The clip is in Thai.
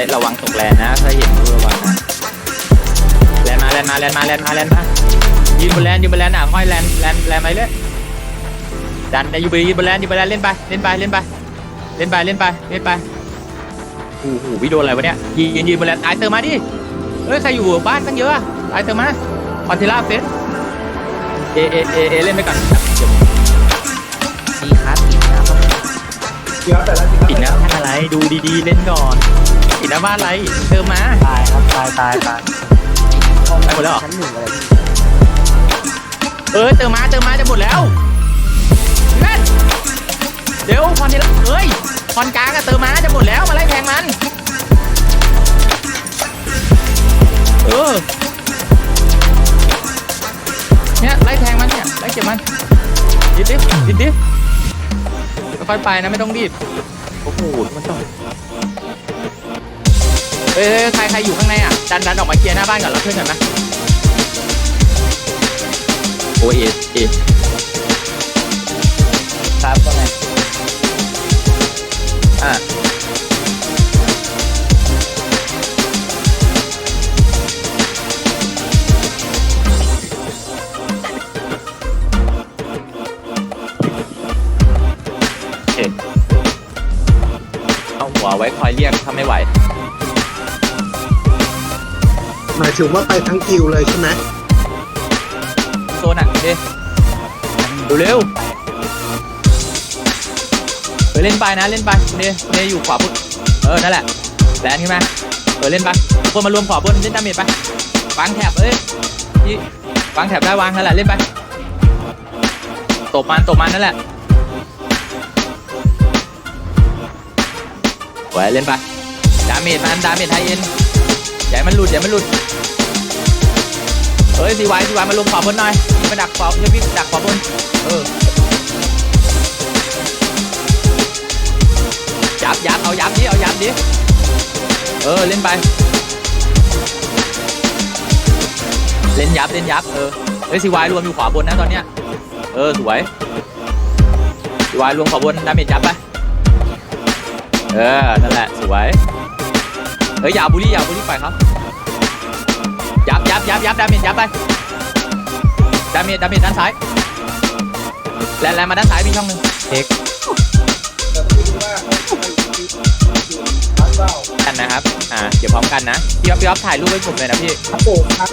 ฮ้ระวังตกแลนนะ ถ้าเห็นระวังนะแลนมาแลนมาแลนมาแลนมาแลนมายืนบนแลนยืนบนแลนอะห้อยแลนแลนแลนไปเลยดันไปยูบียืนบนแลนยืนบนแลนเล่นไปเล่นไปเล่นไปเล่นไปเล่นไปเล่นไปโอ้โหวิโดนอะไรวะเนี่ยยืนยืนบนแลนตายเตอร์มาดิเอ้ยใครอยู่บ้านตั้งเยอะตายเตอร์มาคอนเทล่าเฟสเอเอเอเอเล่นไปก่อนดีครับดีคปิดนะท่านอะไรดูดีๆเล่นก่อน ปิดหน้าบ้านอะไรเติมมาตายครับตายตายตายไปหมดแล้วเหรอชั้นหนึ่งอะไรพี่เออเติมมาเติมมาจะหมดแล้วแม่นเดี๋ยวพรทีละเอ้ยพรกลางอะเติมมาจะหมดแล้วมาไล่แทงมันเออเนี่ยไล่แทงมันเนี่ยไล่เก็บมันดิดดิดิดดิค่อยๆไปนะไม่ต้องรีบโอ้โหมันต้อง เอ้ยเอ้ยใครใครอยู่ข้างในอะ ดันดันออกมาเคลียร์หน้าบ้านก่อนแล้วเพื่อนกันนะโอเอเอครับว่าไงอะโอเคเอาหัวไว้คอยเรียกถ้าไม่ไหว หมายถึงว่าไปทั้งกิวเลยใช่ไหมโซนอะเด้ดูเร็วเออเล่นไปนะเล่นไปเด้เด้อยู่ขวาบนเออนั่นแหละแลนขึ้นมาเออเล่นไปทุกคนมารวมขวาบนเล่นดาเมจไปวางแถบเอ้ยนี่วางแถบได้วางนั่นแหละเล่นไปตบมันตบมันนั่นแหละไว้เล่นไปดาเมจมันดาเมจไทเอ็น อย่าให้มันหลุดอย่าให้มันหลุดเฮ้ยซีไวซีไวมาลงขวาบนหน่อยมาดักขวาเฮ้ยพี่ดักขวาบนเออยับยับเอายับดิเอายับดิเออเล่นไป เล่นยับเล่นยับเออเฮ้ยซีไวรวมอยู่ขวาบนนะตอนเนี้ยเออสวยซีไวรวมขวาบนดาเมจยับไปเออนั่นแหละสวย เฮ้ยอย่าบูลลี่อย่าบูลลี่ไปครับยับยับยับยับดาเมจยับไปดาเมจดาเมจด้านซ้ายแลนแลนมาด้านซ้ายพี่ช่องหนึ่งเอกกันนะครับอ่าเดี๋ยวพร้อมกันนะพี่อ๊อฟพี่อ๊อฟถ่ายรูปให้ผมเลยนะพี่ครับผมครับ